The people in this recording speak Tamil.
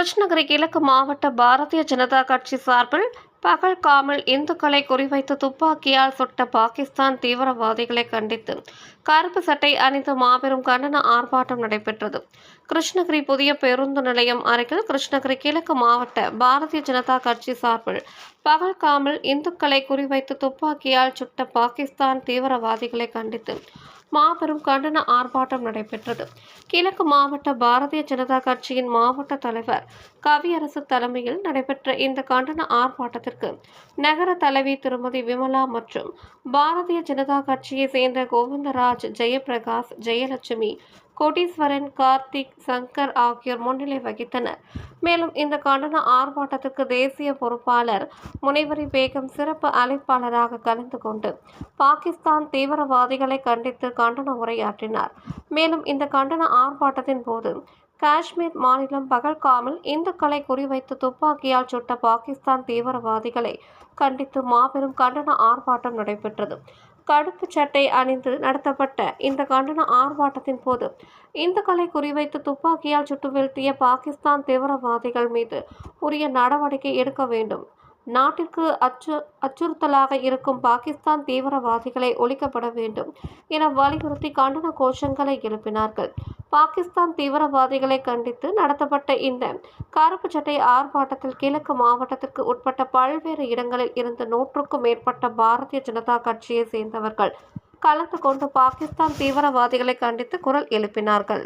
கிருஷ்ணகிரி கிழக்கு மாவட்ட பாரதிய ஜனதா கட்சி சார்பில் பகல்காமல் இந்துக்களை குறிவைத்து துப்பாக்கியால் சுட்ட பாகிஸ்தான் தீவிரவாதிகளை கண்டித்து கருப்பு சட்டை அணிந்து மாபெரும் கண்டன ஆர்ப்பாட்டம் நடைபெற்றது. கிருஷ்ணகிரி புதிய பேருந்து நிலையம் அருகில் கிருஷ்ணகிரி கிழக்கு மாவட்ட பாரதிய ஜனதா கட்சி சார்பில் பகல்காமல் இந்துக்களை குறிவைத்து துப்பாக்கியால் சுட்ட பாகிஸ்தான் தீவிரவாதிகளை கண்டித்து மாபெரும் கண்டன ஆர்ப்பாட்டம் நடைபெற்றது. கிழக்கு மாவட்ட பாரதிய ஜனதா கட்சியின் மாவட்ட தலைவர் கவியரசு தலைமையில் நடைபெற்ற இந்த கண்டன ஆர்ப்பாட்டத்திற்கு நகர தலைவி திருமதி விமலா மற்றும் பாரதிய ஜனதா கட்சியை சேர்ந்த கோவிந்தராஜ் ஜெயபிரகாஷ் ஜெயலட்சுமி கோடீஸ்வரன் கார்த்திக் சங்கர் ஆகியோர் முன்னிலை வகித்தனர். மேலும் இந்த கண்டன ஆர்ப்பாட்டத்துக்கு தேசிய பொறுப்பாளர் முனைவரி பேகம் சிறப்பு அழைப்பாளராக கலந்து கொண்டு பாகிஸ்தான் தீவிரவாதிகளை கண்டித்து கண்டன உரையாற்றினார். மேலும் இந்த கண்டன ஆர்ப்பாட்டத்தின் போது காஷ்மீர் மாநிலம் பகல்காமில் இந்துக்களை குறிவைத்து துப்பாக்கியால் சுட்ட பாகிஸ்தான் தீவிரவாதிகளை கண்டித்து மாபெரும் கண்டன ஆர்ப்பாட்டம் நடைபெற்றது. கடுப்பு சட்டை அணிந்து நடத்தப்பட்ட இந்த கண்டன ஆர்ப்பாட்டத்தின் போது இந்துக்களை குறிவைத்து துப்பாக்கியால் சுட்டு வீழ்த்திய பாகிஸ்தான் தீவிரவாதிகள் மீது உரிய நடவடிக்கை எடுக்க வேண்டும். நாட்டிற்கு அச்சு அச்சுறுத்தலாக இருக்கும் பாகிஸ்தான் தீவிரவாதிகளை ஒழிக்கப்பட வேண்டும் என வலியுறுத்தி கண்டன கோஷங்களை எழுப்பினார்கள். பாகிஸ்தான் தீவிரவாதிகளை கண்டித்து நடத்தப்பட்ட இந்த கருப்பு சட்டை ஆர்ப்பாட்டத்தில் கிழக்கு மாவட்டத்திற்கு உட்பட்ட பல்வேறு இடங்களில் இருந்து நூற்றுக்கும் மேற்பட்ட பாரதிய ஜனதா கட்சியை சேர்ந்தவர்கள். கலந்து கொண்டு பாகிஸ்தான் தீவிரவாதிகளை கண்டித்து குரல் எழுப்பினார்கள்.